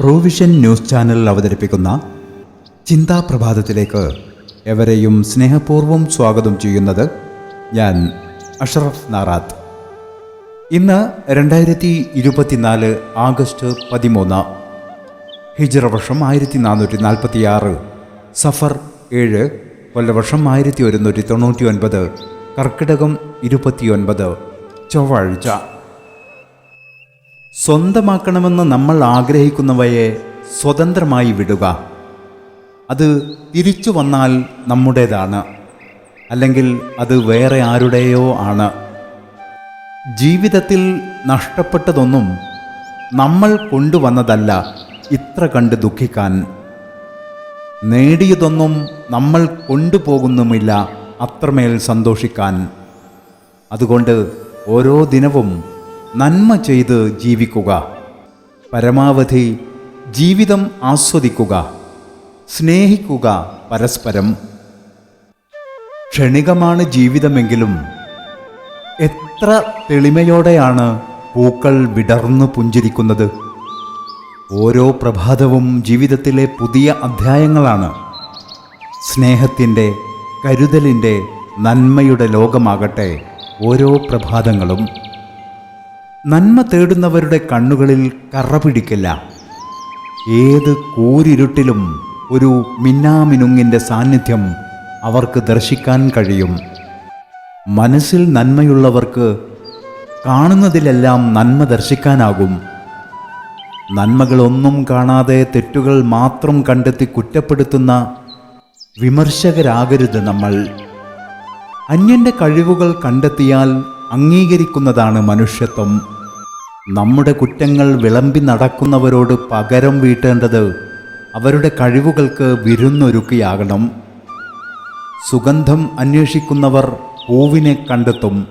Truevision news channel അവതരിപ്പിക്കുന്ന ചിന്താപ്രഭാതത്തിലേക്ക് എവരെയും സ്നേഹപൂർവം സ്വാഗതം ചെയ്യുന്നത് ഞാൻ അഷറഫ് നാറാത്ത്. ഇന്ന് രണ്ടായിരത്തി ഇരുപത്തിനാല് ആഗസ്റ്റ് പതിമൂന്ന് ഹിജറ വർഷം ആയിരത്തി നാനൂറ്റി നാൽപ്പത്തി ആറ് സഫർ ഏഴ് കൊല്ലവർഷം ആയിരത്തി ഒരുന്നൂറ്റി തൊണ്ണൂറ്റി ഒൻപത് കർക്കിടകം ഇരുപത്തിയൊൻപത് ചൊവ്വാഴ്ച. സ്വന്തമാക്കണമെന്ന് നമ്മൾ ആഗ്രഹിക്കുന്നവയെ സ്വതന്ത്രമായി വിടുക. അത് തിരിച്ചു വന്നാൽ നമ്മുടേതാണ്. അല്ലെങ്കിൽ അത് വേറെ ആരുടെയോ ആണ്. ജീവിതത്തിൽ നഷ്ടപ്പെട്ടതൊന്നും നമ്മൾ കൊണ്ടുവന്നതല്ല ഇത്ര കണ്ട് ദുഃഖിക്കാൻ. നേടിയതൊന്നും നമ്മൾ കൊണ്ടുപോകുന്നുമില്ല അത്രമേൽ സന്തോഷിക്കാൻ. അതുകൊണ്ട് ഓരോ ദിനവും നന്മ ചെയ്ത് ജീവിക്കുക. പരമാവധി ജീവിതം ആസ്വദിക്കുക. സ്നേഹിക്കുക പരസ്പരം. ക്ഷണികമാണ് ജീവിതമെങ്കിലും എത്ര തെളിമയോടെയാണ് പൂക്കൾ വിടർന്നു പുഞ്ചിരിക്കുന്നത്. ഓരോ പ്രഭാതവും ജീവിതത്തിലെ പുതിയ അധ്യായങ്ങളാണ്. സ്നേഹത്തിന്റെ കരുതലിന്റെ നന്മയുടെ ലോകമാകട്ടെ ഓരോ പ്രഭാതങ്ങളും. നന്മ തേടുന്നവരുടെ കണ്ണുകളിൽ കറ പിടിക്കില്ല. ഏത് കൂരിരുട്ടിലും ഒരു മിന്നാമിനുങ്ങിന്റെ സാന്നിധ്യം അവർക്ക് ദർശിക്കാൻ കഴിയും. മനസ്സിൽ നന്മയുള്ളവർക്ക് കാണുന്നതിലെല്ലാം നന്മ ദർശിക്കാനാകും. നന്മകളൊന്നും കാണാതെ തെറ്റുകൾ മാത്രം കണ്ടെത്തി കുറ്റപ്പെടുത്തുന്ന വിമർശകരാകരുത് നമ്മൾ. അന്യന്റെ കഴിവുകൾ കണ്ടെത്തിയാൽ അംഗീകരിക്കുന്നതാണ് മനുഷ്യത്വം. നമ്മുടെ കുറ്റങ്ങൾ വിളമ്പി നടക്കുന്നവരോട് പകരം വീട്ടേണ്ടത് അവരുടെ കഴിവുകൾക്ക് വിരുന്നൊരുക്കിയാകണം. സുഗന്ധം അന്വേഷിക്കുന്നവർ പൂവിനെ കണ്ടെത്തും.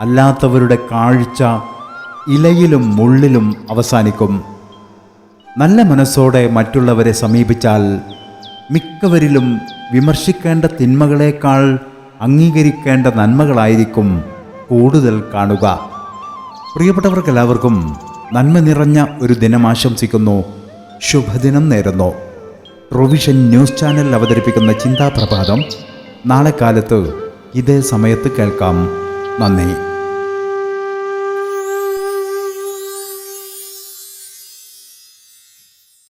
അല്ലാത്തവരുടെ കാഴ്ച ഇലയിലും മുള്ളിലും അവസാനിക്കും. നല്ല മനസ്സോടെ മറ്റുള്ളവരെ സമീപിച്ചാൽ മിക്കവരിലും വിമർശിക്കേണ്ട തിന്മകളേക്കാൾ അംഗീകരിക്കേണ്ട നന്മകളായിരിക്കും കൂടുതൽ കാണുക. പ്രിയപ്പെട്ടവർക്കെല്ലാവർക്കും നന്മ നിറഞ്ഞ ഒരു ദിനം ആശംസിക്കുന്നു. ശുഭദിനം നേരുന്നു. റൊവിഷൻ ന്യൂസ് ചാനൽ അവതരിപ്പിക്കുന്ന ചിന്താപ്രഭാതം നാളെ കാലത്ത് ഇതേ സമയത്ത് കേൾക്കാം. നന്ദി.